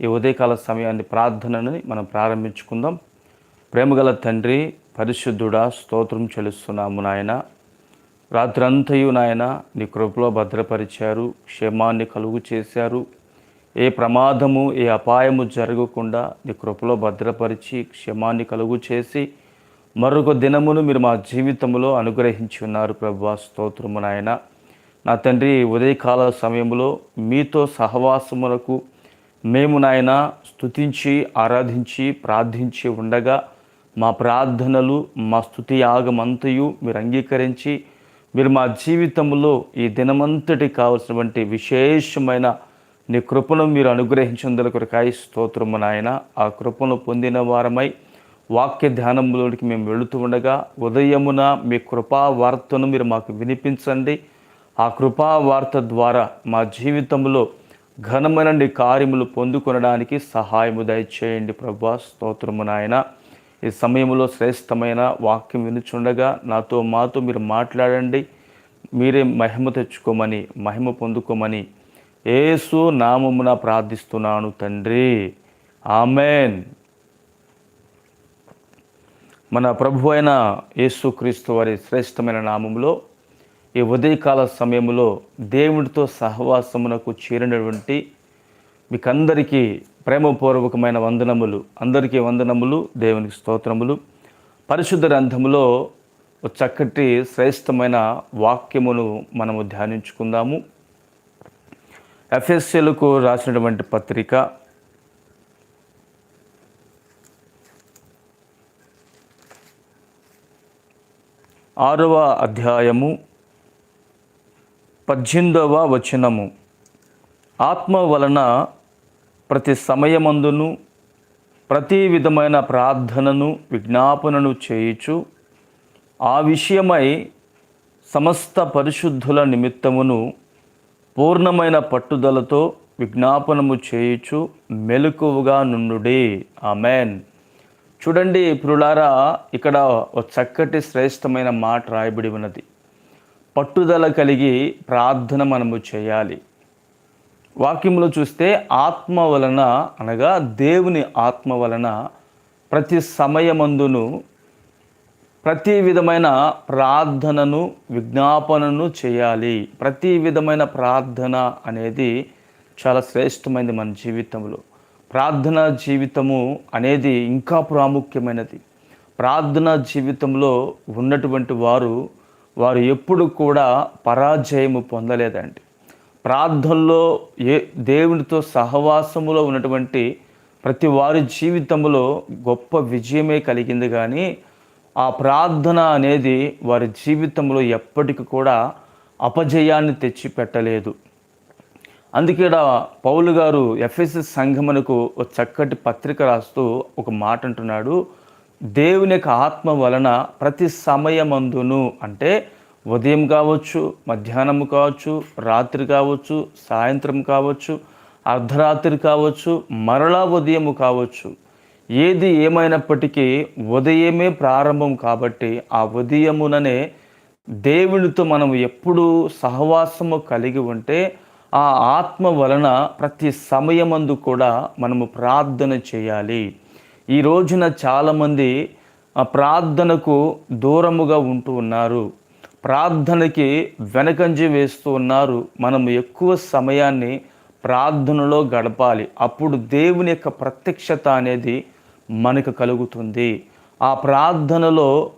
ఈ ఉదయకాల సమయాన్ని ప్రార్థనని మనం ప్రారంభించుకుందాం. ప్రేమగల తండ్రి పరిశుద్ధుడా స్తోత్రం చెల్లిస్తున్నాము నాయన. రాత్రంతయు నాయన నీ కృపలో భద్రపరిచారు క్షేమాన్ని కలుగు చేశారు. ఏ ప్రమాదము ఏ అపాయము జరగకుండా నీ కృపలో భద్రపరిచి క్షేమాన్ని కలుగు చేసి మరొక దినమును మీరు మా జీవితంలో అనుగ్రహించి ఉన్నారు ప్రభా స్తోత్రము నాయన. నా తండ్రి ఉదయకాల సమయంలో మీతో సహవాసములకు మేము నాయన స్తుతించి ఆరాధించి ప్రార్థించి ఉండగా మా ప్రార్థనలు మా స్థుతి యాగమంతయు మీరు అంగీకరించి మీరు మా జీవితంలో ఈ దినమంతటి కావలసినటువంటి విశేషమైన నీ కృపను మీరు అనుగ్రహించేందుకు కొరకాయి స్తోత్రము నాయన. ఆ కృపను పొందిన వారమై వాక్య ధ్యానంలోనికి మేము వెళుతూ ఉండగా ఉదయమున మీ కృపా వార్తను మీరు మాకు వినిపించండి. ఆ కృపా వార్త ద్వారా మా జీవితంలో ఘనమైన నీ కార్యములు పొందుకొనడానికి సహాయము దయచేయండి ప్రభా. స్తోత్రము నాయన. ఈ సమయంలో శ్రేష్టమైన వాక్యం వినుచుండగా నాతో మాతో మీరు మాట్లాడండి. మీరే మహిమ తెచ్చుకోమని మహిమ పొందుకోమని ఏసు నామమున ప్రార్థిస్తున్నాను తండ్రి. ఆమెన్. మన ప్రభు అయిన యేసుక్రీస్తు వారి శ్రేష్టమైన నామములో ఈ ఉదయకాల సమయంలో దేవుడితో సహవాసమునకు చేరినటువంటి మీకందరికీ ప్రేమపూర్వకమైన వందనములు అందరికీ వందనములు దేవునికి స్తోత్రములు. పరిశుద్ధ గ్రంథములో ఒక చక్కటి శ్రేష్టమైన వాక్యమును మనము ధ్యానించుకుందాము. ఎఫ్ఎస్సీలకు రాసినటువంటి పత్రిక ఆరవ అధ్యాయము పద్దెనిమిదవ వచనము. ఆత్మ వలన ప్రతి సమయమందును ప్రతి విధమైన ప్రార్థనను విజ్ఞాపనను చేయుచు ఆ విషయమై సమస్త పరిశుద్ధుల నిమిత్తమును పూర్ణమైన పట్టుదలతో విజ్ఞాపనము చేయుచు మెలకువగా నుండుడి. ఆమెన్. చూడండి పురులారా ఇక్కడ ఒక చక్కటి శ్రేష్టమైన మాట రాయబడి ఉన్నది. పట్టుదల కలిగి ప్రార్థన మనము చేయాలి. వాక్యంలో చూస్తే ఆత్మ వలన అనగా దేవుని ఆత్మ వలన ప్రతి సమయమందును ప్రతి విధమైన ప్రార్థనను విజ్ఞాపనను చేయాలి. ప్రతి విధమైన ప్రార్థన అనేది చాలా శ్రేష్టమైనది మన జీవితంలో. ప్రార్థన జీవితము అనేది ఇంకా ప్రాముఖ్యమైనది. ప్రార్థన జీవితంలో ఉన్నటువంటి వారు వారు ఎప్పుడు కూడా పరాజయము పొందలేదండి. ప్రార్థనలో ఏ దేవునితో సహవాసములో ఉన్నటువంటి ప్రతి వారి జీవితంలో గొప్ప విజయమే కలిగింది కానీ ఆ ప్రార్థన అనేది వారి జీవితంలో ఎప్పటికి కూడా అపజయాన్ని తెచ్చిపెట్టలేదు. అందుకే పౌలు గారు ఎఫ్ఎస్ఎస్ సంఘమునకు ఒక చక్కటి పత్రిక రాస్తూ ఒక మాట అంటున్నాడు దేవుని యొక్క ఆత్మ వలన ప్రతి సమయమందును అంటే ఉదయం కావచ్చు మధ్యాహ్నం కావచ్చు రాత్రి కావచ్చు సాయంత్రం కావచ్చు అర్ధరాత్రి కావచ్చు మరలా ఉదయము కావచ్చు. ఏది ఏమైనప్పటికీ ఉదయమే ప్రారంభం కాబట్టి ఆ ఉదయముననే దేవునితో మనం ఎప్పుడూ సహవాసము కలిగి ఉంటే ఆ ఆత్మ వలన ప్రతి సమయమందు కూడా మనము ప్రార్థన చేయాలి. ఈ రోజున చాలామంది ఆ ప్రార్థనకు దూరముగా ఉంటూ ఉన్నారు. ప్రార్థనకి వెనకంజి వేస్తూ ఉన్నారు. మనం ఎక్కువ సమయాన్ని ప్రార్థనలో గడపాలి. అప్పుడు దేవుని యొక్క ప్రత్యక్షత అనేది మనకు కలుగుతుంది. ఆ ప్రార్థనలో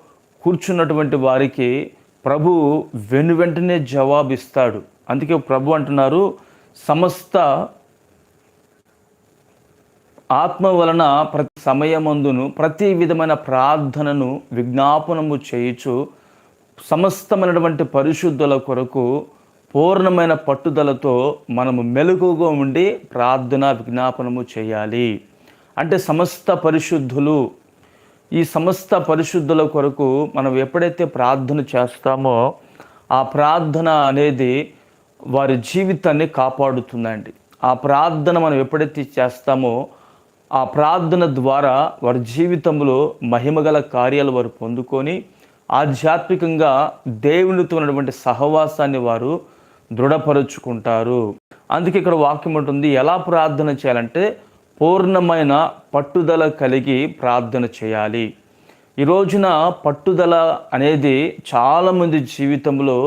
కూర్చున్నటువంటి వారికి ప్రభు వెను వెంటనే జవాబిస్తాడు. అందుకే ప్రభు అంటున్నారు సమస్త ఆత్మ వలన ప్రతి సమయమందును ప్రతి విధమైన ప్రార్థనను విజ్ఞాపనము చేయుచు సమస్తమైనటువంటి పరిశుద్ధుల కొరకు పూర్ణమైన పట్టుదలతో మనము మెలకుగా ఉండి ప్రార్థన విజ్ఞాపనము చేయాలి. అంటే సమస్త పరిశుద్ధులు ఈ సమస్త పరిశుద్ధుల కొరకు మనం ఎప్పుడైతే ప్రార్థన చేస్తామో ఆ ప్రార్థన అనేది వారి జీవితాన్ని కాపాడుతుందండి. ఆ ప్రార్థన మనం ఎప్పుడైతే చేస్తామో ఆ ప్రార్థన ద్వారా వారి జీవితంలో మహిమగల కార్యాలు వారు పొందుకొని ఆధ్యాత్మికంగా దేవునితో ఉన్నటువంటి సహవాసాన్ని వారు దృఢపరుచుకుంటారు. అందుకే ఇక్కడ వాక్యం ఉంటుంది ఎలా ప్రార్థన చేయాలంటే పూర్ణమైన పట్టుదల కలిగి ప్రార్థన చేయాలి. ఈ రోజున పట్టుదల అనేది చాలామంది జీవితంలో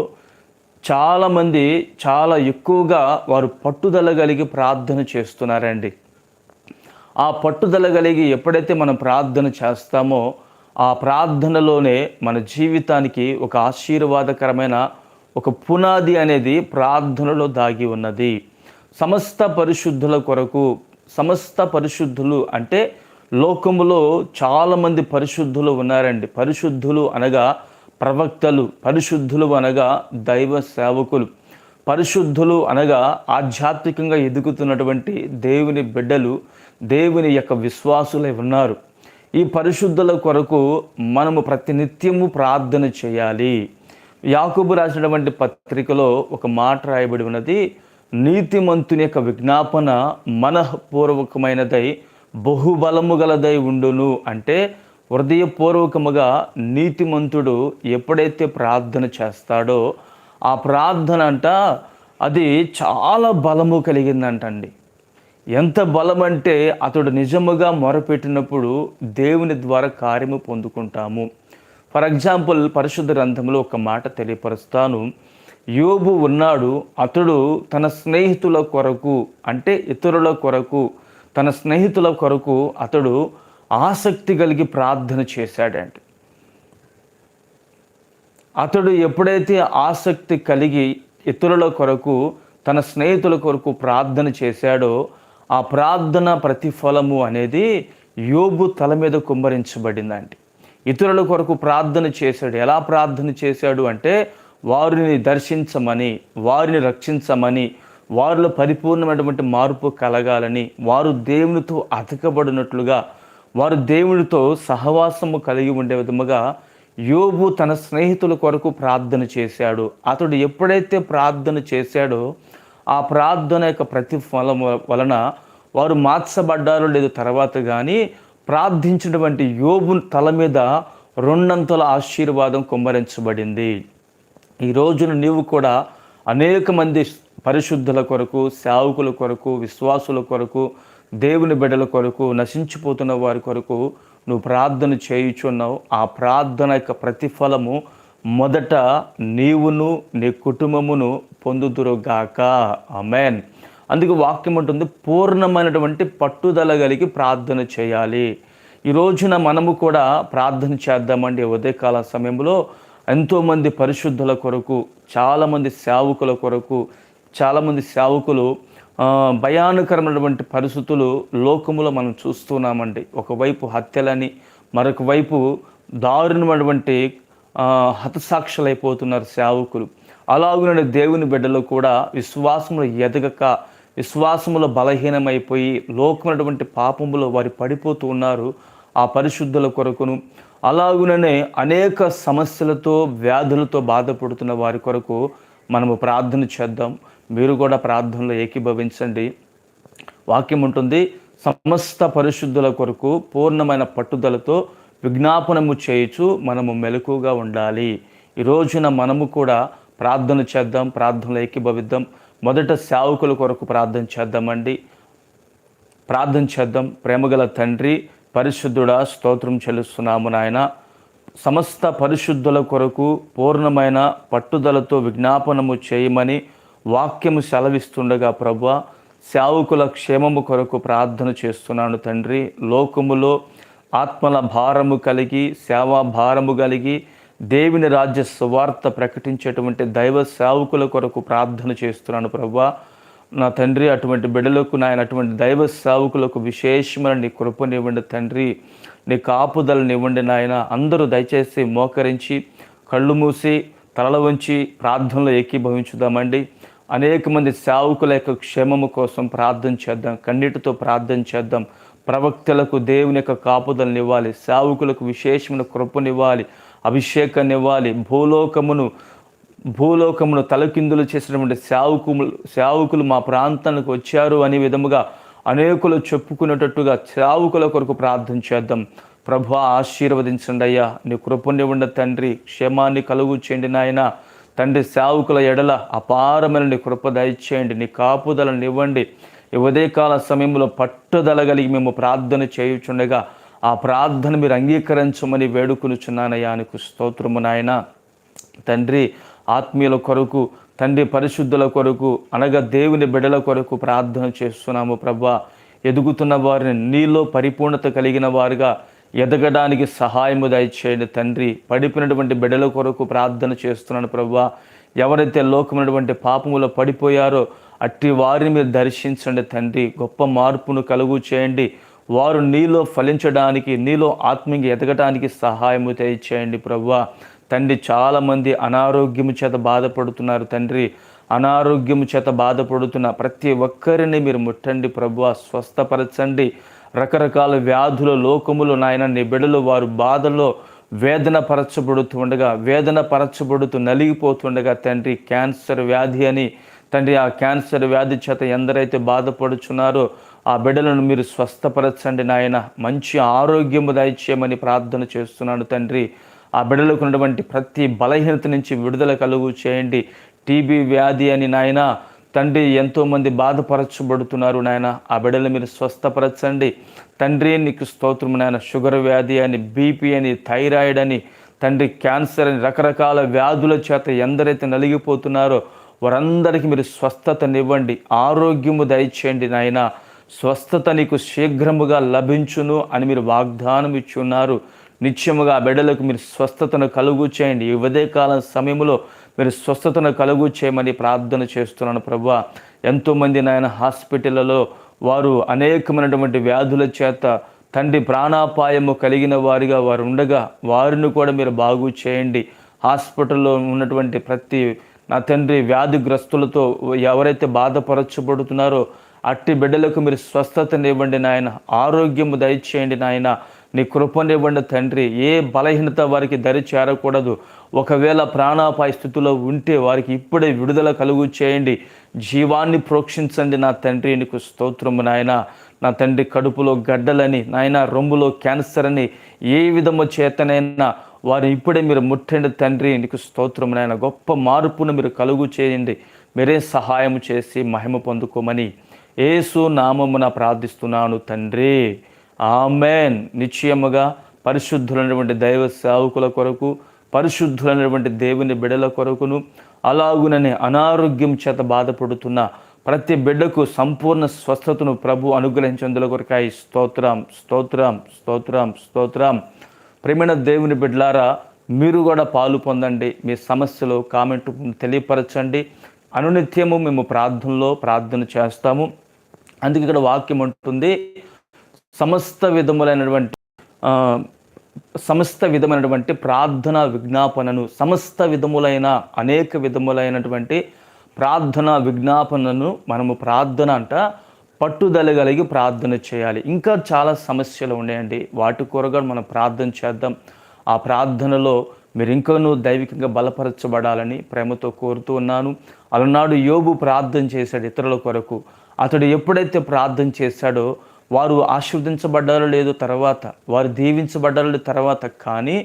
చాలామంది చాలా ఎక్కువగా వారు పట్టుదల కలిగి ప్రార్థన చేస్తున్నారండి. ఆ పట్టుదల కలిగి ఎప్పుడైతే మనం ప్రార్థన చేస్తామో ఆ ప్రార్థనలోనే మన జీవితానికి ఒక ఆశీర్వాదకరమైన ఒక పునాది అనేది ప్రార్థనలో దాగి ఉన్నది. సమస్త పరిశుద్ధుల కొరకు సమస్త పరిశుద్ధులు అంటే లోకములో చాలామంది పరిశుద్ధులు ఉన్నారండి. పరిశుద్ధులు అనగా ప్రవక్తలు పరిశుద్ధులు అనగా దైవ సేవకులు పరిశుద్ధులు అనగా ఆధ్యాత్మికంగా ఎదుగుతున్నటువంటి దేవుని బిడ్డలు దేవుని యొక్క విశ్వాసులై ఉన్నారు. ఈ పరిశుద్ధుల కొరకు మనము ప్రతినిత్యము ప్రార్థన చేయాలి. యాకూబు రాసినటువంటి పత్రికలో ఒక మాట రాయబడి ఉన్నది నీతిమంతుని యొక్క విజ్ఞాపన మనఃపూర్వకమైనదై బహుబలము గలదై ఉండును. అంటే హృదయపూర్వకముగా నీతిమంతుడు ఎప్పుడైతే ప్రార్థన చేస్తాడో ఆ ప్రార్థన అంట అది చాలా బలము కలిగిందంటండి. ఎంత బలం అంటే అతడు నిజముగా మొరపెట్టినప్పుడు దేవుని ద్వారా కార్యము పొందుకుంటాము. ఫర్ ఎగ్జాంపుల్ పరిశుద్ధ గ్రంథంలో ఒక మాట తెలియపరుస్తాను. యోబు ఉన్నాడు అతడు తన స్నేహితుల కొరకు అంటే ఇతరుల కొరకు తన స్నేహితుల కొరకు అతడు ఆసక్తి కలిగి ప్రార్థన చేశాడంటే. అతడు ఎప్పుడైతే ఆసక్తి కలిగి ఇతరుల కొరకు తన స్నేహితుల కొరకు ప్రార్థన చేశాడో ఆ ప్రార్థన ప్రతిఫలము అనేది యోబు తల మీద కుమ్మరించబడిందండి ఇతరుల కొరకు ప్రార్థన చేశాడు. ఎలా ప్రార్థన చేశాడు అంటే వారిని దర్శించమని వారిని రక్షించమని వారిలో పరిపూర్ణమైనటువంటి మార్పు కలగాలని వారు దేవునితో అతకబడినట్లుగా వారు దేవునితో సహవాసము కలిగి ఉండే విధముగా యోబు తన స్నేహితుల కొరకు ప్రార్థన చేశాడు. అతడు ఎప్పుడైతే ప్రార్థన చేశాడో ఆ ప్రార్థన యొక్క ప్రతిఫలం వలన వారు మార్చబడ్డారో లేదు తర్వాత కానీ ప్రార్థించినటువంటి యోబు తల మీద రెండంతల ఆశీర్వాదం కుమ్మరించబడింది. ఈ రోజున నీవు కూడా అనేక మంది పరిశుద్ధుల కొరకు సేవకుల కొరకు విశ్వాసుల కొరకు దేవుని బిడ్డల కొరకు నశించిపోతున్న వారి కొరకు నువ్వు ప్రార్థన చేయుచున్నావు. ఆ ప్రార్థన యొక్క ప్రతిఫలము మొదట నీవును నీ కుటుంబమును పొందుదురుగాక. అమెన్ అందుకు వాక్యం ఉంటుంది పూర్ణమైనటువంటి పట్టుదల కలిగి ప్రార్థన చేయాలి. ఈ రోజున మనము కూడా ప్రార్థన చేద్దామండి. ఉదయకాల సమయంలో ఎంతోమంది పరిశుద్ధుల కొరకు చాలామంది సేవకుల కొరకు చాలామంది సేవకులు భయానకరమైనటువంటి పరిస్థితులు లోకములో మనం చూస్తున్నామండి. ఒకవైపు హత్యలని మరొక వైపు దారుణమైనటువంటి హతసాక్షులైపోతున్నారు సేవకులు. అలాగున దేవుని బిడ్డలు కూడా విశ్వాసములు ఎదగక విశ్వాసములో బలహీనమైపోయి లోకమైనటువంటి పాపములో వారు పడిపోతూ ఉన్నారు. ఆ పరిశుద్ధుల కొరకును అలాగుననే అనేక సమస్యలతో వ్యాధులతో బాధపడుతున్న వారి కొరకు మనము ప్రార్థన చేద్దాం. మీరు కూడా ప్రార్థనలో ఏకీభవించండి. వాక్యం ఉంటుంది సమస్త పరిశుద్ధుల కొరకు పూర్ణమైన పట్టుదలతో విజ్ఞాపనము చేయుచు మనము మెలకుగా ఉండాలి. ఈ రోజున మనము కూడా ప్రార్థన చేద్దాం ప్రార్థనలు ఏకీభవిద్దాం. మొదట సేవకుల కొరకు ప్రార్థన చేద్దామండి. ప్రార్థన చేద్దాం. ప్రేమగల తండ్రి పరిశుద్ధుడా స్తోత్రం చెల్లిస్తున్నాము నాయన. సమస్త పరిశుద్ధుల కొరకు పూర్ణమైన పట్టుదలతో విజ్ఞాపనము చేయమని వాక్యము సెలవిస్తుండగా ప్రభు సేవకుల క్షేమము కొరకు ప్రార్థన చేస్తున్నాను తండ్రి. లోకములో ఆత్మల భారము కలిగి సేవా భారము కలిగి దేవుని రాజ్య సువార్త ప్రకటించేటువంటి దైవ సేవకుల కొరకు ప్రార్థన చేస్తున్నాను ప్రభా. నా తండ్రి అటువంటి బిడలకు నాయన అటువంటి దైవ సేవకులకు విశేషమైన నీ కృపనివ్వండి తండ్రి. నీ కాపుదలనివ్వండి నాయన. అందరూ దయచేసి మోకరించి కళ్ళు మూసి తలల వంచి ప్రార్థనలో ఏకీభవించుదామండి. అనేక మంది సేవకుల యొక్క క్షేమము కోసం ప్రార్థన చేద్దాం కన్నీటితో ప్రార్థన చేద్దాం. ప్రవక్తలకు దేవుని యొక్క కాపుదలనివ్వాలి. సేవకులకు విశేషమైన కృపనివ్వాలి. అభిషేకాన్ని ఇవ్వాలి భూలోకమును భూలోకమును తలకిందులు చేసినటువంటి సేవకులు సేవకులు మా ప్రాంతానికి వచ్చారు అనే విధముగా అనేకులు చెప్పుకునేటట్టుగా సేవకుల కొరకు ప్రార్థన చేద్దాం. ప్రభు ఆశీర్వదించండి అయ్యా. నీ కృపనివ్వండి తండ్రి క్షేమాన్ని కలుగు చేయండి నాయన. తండ్రి సేవకుల ఎడల అపారమైన నీ కృప దయచేయండి. నీ కాపుదలను ఇవ్వండి. కాల ఉదయకాల సమయంలో పట్టుదల కలిగి మేము ప్రార్థన చేయుచుండగా ఆ ప్రార్థన మీరు అంగీకరించమని వేడుకొనుచున్నానయ్యా నీకు స్తోత్రము నాయన. తండ్రి ఆత్మీయుల కొరకు తండ్రి పరిశుద్ధుల కొరకు అనగా దేవుని బిడల కొరకు ప్రార్థన చేస్తున్నాము ప్రభా. ఎదుగుతున్న వారిని నీలో పరిపూర్ణత కలిగిన వారుగా ఎదగడానికి సహాయము దయచేయండి తండ్రి. పడిపోయినటువంటి బిడల కొరకు ప్రార్థన చేస్తున్నాను ప్రభా. ఎవరైతే లోకమైనటువంటి పాపములో పడిపోయారో అట్టి వారిని మీరు దర్శించండి తండ్రి. గొప్ప మార్పును కలుగు చేయండి. వారు నీలో ఫలించడానికి నీలో ఆత్మీయంగా ఎదగటానికి సహాయము దయచేయండి ప్రభా తండ్రి చాలామంది అనారోగ్యము చేత బాధపడుతున్నారు తండ్రి. అనారోగ్యము చేత బాధపడుతున్న ప్రతి ఒక్కరిని మీరు ముట్టండి ప్రభు స్వస్థపరచండి. రకరకాల వ్యాధుల లోకములు నాయన నీ బిడలు వారు బాధలో వేదన పరచబడుతుండగా వేదన పరచబడుతూ నలిగిపోతుండగా తండ్రి క్యాన్సర్ వ్యాధి అని. తండ్రి ఆ క్యాన్సర్ వ్యాధి చేత ఎందరైతే బాధపడుచున్నారో ఆ బిడ్డలను మీరు స్వస్థపరచండి నాయన. మంచి ఆరోగ్యము దయచేయమని ప్రార్థన చేస్తున్నాను తండ్రి. ఆ బిడ్డలకు ఉన్నటువంటి ప్రతి బలహీనత నుంచి విడుదల కలుగు చేయండి. టీబీ వ్యాధి అని నాయన తండ్రి ఎంతోమంది బాధపరచబడుతున్నారు నాయన. ఆ బిడ్డలు మీరు స్వస్థపరచండి. తండ్రి నీకు స్తోత్రం నాయన. షుగర్ వ్యాధి అని బీపీ అని థైరాయిడ్ అని తండ్రి క్యాన్సర్ అని రకరకాల వ్యాధుల చేత ఎందరైతే నలిగిపోతున్నారో వారందరికీ మీరు స్వస్థతనివ్వండి. ఆరోగ్యము దయచేయండి నాయనా. స్వస్థత నీకు శీఘ్రముగా లభించును అని మీరు వాగ్దానం ఇచ్చి ఉన్నారు నిత్యముగా బిడ్డలకు మీరు స్వస్థతను కలుగు చేయండి. ఈ ఉదయకాలం సమయంలో మీరు స్వస్థతను కలుగు చేయమని ప్రార్థన చేస్తున్నాను ప్రభు. ఎంతోమంది నాయన హాస్పిటల్లో వారు అనేకమైనటువంటి వ్యాధుల చేత తండ్రి ప్రాణాపాయము కలిగిన వారిగా వారు ఉండగా వారిని కూడా మీరు బాగు చేయండి. హాస్పిటల్లో ఉన్నటువంటి ప్రతి నా తండ్రి వ్యాధిగ్రస్తులతో ఎవరైతే బాధపరచబడుతున్నారో అట్టి బిడ్డలకు మీరు స్వస్థతనివ్వండి నాయన ఆరోగ్యము దయచేయండి నాయన. నీ కృపనివ్వండి తండ్రి. ఏ బలహీనత వారికి దరి చేరకూడదు. ఒకవేళ ప్రాణాపాయ స్థితిలో ఉంటే వారికి ఇప్పుడే విడుదల కలుగు చేయండి. జీవాన్ని ప్రోక్షించండి నా తండ్రి నీకు స్తోత్రము నాయన. నా తండ్రి కడుపులో గడ్డలని నాయన రొమ్ములో క్యాన్సర్ అని ఏ విధము చేతనైనా వారు ఇప్పుడే మీరు ముట్టండి తండ్రి నీకు స్తోత్రం నాయన. గొప్ప మార్పును మీరు కలుగు చేయండి. మీరే సహాయం చేసి మహిమ పొందుకోమని ఏసు నామమున ప్రార్థిస్తున్నాను తండ్రి. ఆమెన్. నిశ్చయముగా పరిశుద్ధులైనటువంటి దైవ సేవకుల కొరకు పరిశుద్ధులైనటువంటి దేవుని బిడల కొరకును అలాగునని అనారోగ్యం చేత బాధపడుతున్న ప్రతి బిడ్డకు సంపూర్ణ స్వస్థతను ప్రభు అనుగ్రహించేందుల కొరకాయి స్తోత్రం స్తోత్రం స్తోత్రం స్తోత్రం. ప్రేమైన దేవుని బిడ్డలారా మీరు కూడా పాలు పొందండి మీ సమస్యలో కామెంట్ తెలియపరచండి. అనునిత్యము మేము ప్రార్థనలో ప్రార్థన చేస్తాము. అందుకే ఇక్కడ వాక్యం ఉంటుంది సమస్త విధములైనటువంటి సమస్త విధమైనటువంటి ప్రార్థన విజ్ఞాపనను సమస్త విధములైన అనేక విధములైనటువంటి ప్రార్థన విజ్ఞాపనను మనము ప్రార్థన అంట పట్టుదల కలిగి ప్రార్థన చేయాలి. ఇంకా చాలా సమస్యలు ఉన్నాయండి. వాటి కొరగా మనం ప్రార్థన చేద్దాం. ఆ ప్రార్థనలో మీరు ఇంకనూ దైవికంగా బలపరచబడాలని ప్రేమతో కోరుతూ ఉన్నాను. అలనాడు యోబు ప్రార్థన చేశాడు ఇతరుల కొరకు. అతడు ఎప్పుడైతే ప్రార్థన చేశాడో వారు ఆశీర్వదించబడ్డారో లేదో తర్వాత వారు దీవించబడ్డారో లేదో తర్వాత కానీ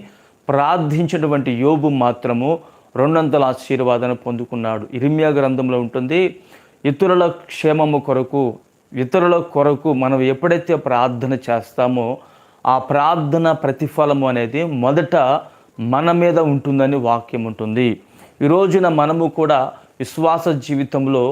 ప్రార్థించినటువంటి యోబు మాత్రము రెండంతల ఆశీర్వాదాన్ని పొందుకున్నాడు. ఇరిమియా గ్రంథంలో ఉంటుంది ఇతరుల క్షేమము కొరకు ఇతరుల కొరకు మనం ఎప్పుడైతే ప్రార్థన చేస్తామో ఆ ప్రార్థన ప్రతిఫలము అనేది మొదట మన మీద ఉంటుందని వాక్యం ఉంటుంది. ఈ రోజున మనము కూడా విశ్వాస జీవితంలో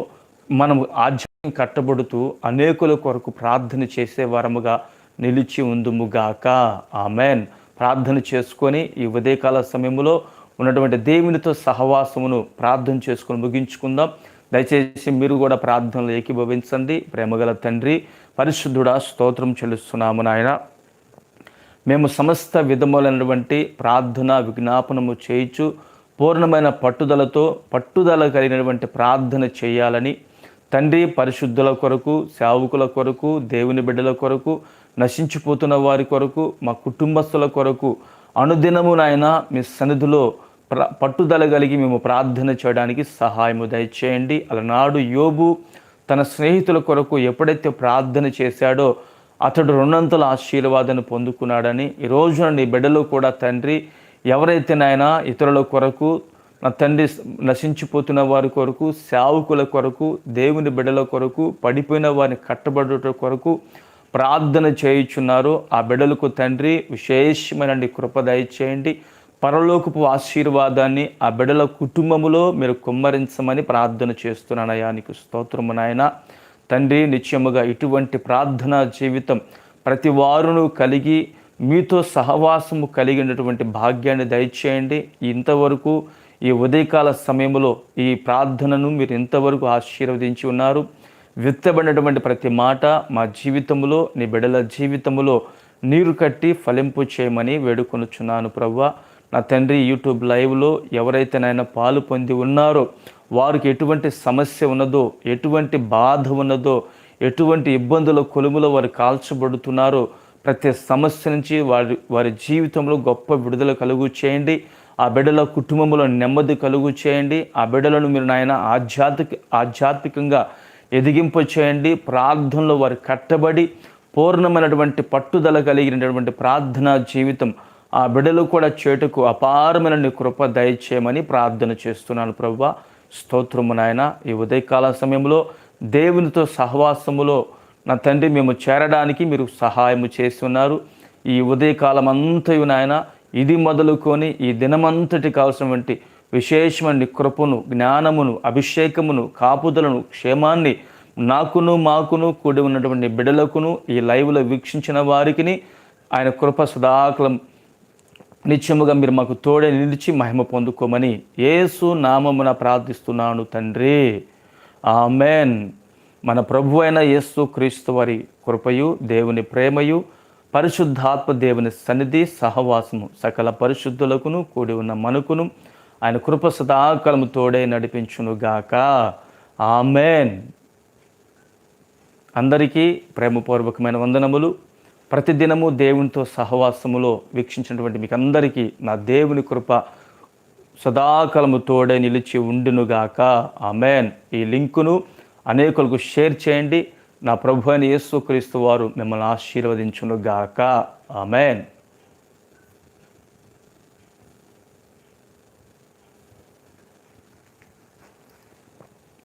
మనము ఆధ్యా కట్టబడుతూ అనేకుల కొరకు ప్రార్థన చేసే వరముగా నిలిచి ఉందుముగాక. ఆమెన్. ప్రార్థన చేసుకొని ఈ ఉదయకాల సమయంలో ఉన్నటువంటి దేవునితో సహవాసమును ప్రార్థన చేసుకొని ముగించుకుందాం. దయచేసి మీరు కూడా ప్రార్థనలు ఏకీభవించండి. ప్రేమగల తండ్రి పరిశుద్ధుడా స్తోత్రం చెల్లిస్తున్నాము నాయన. మేము సమస్త విధములైనటువంటి ప్రార్థన విజ్ఞాపనము చేయించు పూర్ణమైన పట్టుదలతో పట్టుదల కలిగినటువంటి ప్రార్థన చేయాలని తండ్రి పరిశుద్ధుల కొరకు సేవకుల కొరకు దేవుని బిడ్డల కొరకు నశించిపోతున్న వారి కొరకు మా కుటుంబస్తుల కొరకు అనుదినము నాయన మీ సన్నిధిలో ప్ర పట్టుదల కలిగి మేము ప్రార్థన చేయడానికి సహాయము దయచేయండి. అలనాడు యోబు తన స్నేహితుల కొరకు ఎప్పుడైతే ప్రార్థన చేశాడో అతడు రెండంతల ఆశీర్వాదాన్ని పొందుకున్నాడని ఈ నీ బిడ్డలో కూడా తండ్రి ఎవరైతే నాయన ఇతరుల కొరకు నా తండ్రి నశించిపోతున్న వారి కొరకు సేవకుల కొరకు దేవుని బిడ్డల కొరకు పడిపోయిన వారిని కట్టబడుట కొరకు ప్రార్థన చేయుచున్నారు. ఆ బిడ్డలకు తండ్రి విశేషమైన కృప దయచేయండి. పరలోకపు ఆశీర్వాదాన్ని ఆ బిడ్డల కుటుంబములో మీరు కుమ్మరించమని ప్రార్థన చేస్తున్నానయా నీకు స్తోత్రము నాయన. తండ్రి నిత్యముగా ఇటువంటి ప్రార్థనా జీవితం ప్రతి వారును కలిగి మీతో సహవాసము కలిగినటువంటి భాగ్యాన్ని దయచేయండి. ఇంతవరకు ఈ ఉదయకాల సమయంలో ఈ ప్రార్థనను మీరు ఇంతవరకు ఆశీర్వదించి ఉన్నారు? విత్తబడినటువంటి ప్రతి మాట మా జీవితంలో నీ బిడ్డల జీవితంలో నీరు కట్టి ఫలింపు చేయమని వేడుకొనుచున్నాను ప్రవ్వ. నా తండ్రి యూట్యూబ్ లైవ్లో ఎవరైతే నాయన పాలు పొంది ఉన్నారో వారికి ఎటువంటి సమస్య ఉన్నదో ఎటువంటి బాధ ఉన్నదో ఎటువంటి ఇబ్బందుల కొలుములో వారు కాల్చబడుతున్నారో ప్రతి సమస్య నుంచి వారి వారి జీవితంలో గొప్ప విడుదల కలుగు చేయండి. ఆ బిడ్డల కుటుంబంలో నెమ్మది కలుగు చేయండి. ఆ బిడ్డలను మీరు నాయన ఆధ్యాత్మిక ఆధ్యాత్మికంగా ఎదిగింప చేయండి. ప్రార్థనలో వారు కట్టబడి పూర్ణమైనటువంటి పట్టుదల కలిగినటువంటి ప్రార్థనా జీవితం ఆ బిడ్డలు కూడా చేటుకు అపారమైన కృప దయచేయమని ప్రార్థన చేస్తున్నాను ప్రభు స్తోత్రము నాయన. ఈ ఉదయకాల సమయంలో దేవునితో సహవాసములో నా తండ్రి మేము చేరడానికి మీరు సహాయము చేస్తున్నారు. ఈ ఉదయకాలం అంతయు నాయన ఇది మొదలుకొని ఈ దినమంతటి కావలసినటువంటి విశేషమైన కృపను జ్ఞానమును అభిషేకమును కాపుదలను క్షేమాన్ని నాకును మాకును కూడి ఉన్నటువంటి బిడలకును ఈ లైవ్లో వీక్షించిన వారికి ఆయన కృప సదాకలం నిత్యముగా మీరు మాకు తోడే నిలిచి మహిమ పొందుకోమని యేసు నామమున ప్రార్థిస్తున్నాను తండ్రి. ఆమెన్. మన ప్రభు అయిన యేసు క్రీస్తు వారి కృపయు దేవుని ప్రేమయు పరిశుద్ధాత్మ దేవుని సన్నిధి సహవాసము సకల పరిశుద్ధులకును కూడి ఉన్న మనకును ఆయన కృప సదాకాలము తోడే నడిపించునుగాక ఆమెన్. అందరికీ ప్రేమపూర్వకమైన వందనములు. ప్రతిదినము దేవునితో సహవాసములో వీక్షించినటువంటి మీకు అందరికీ నా దేవుని కృప సదాకాలము తోడే నిలిచి ఉండునుగాక ఆమెన్. ఈ లింకును అనేకులకు షేర్ చేయండి. నా ప్రభు అయిన యేసుక్రీస్తు వారు మిమ్మల్ని ఆశీర్వదించును గాక ఆమెన్.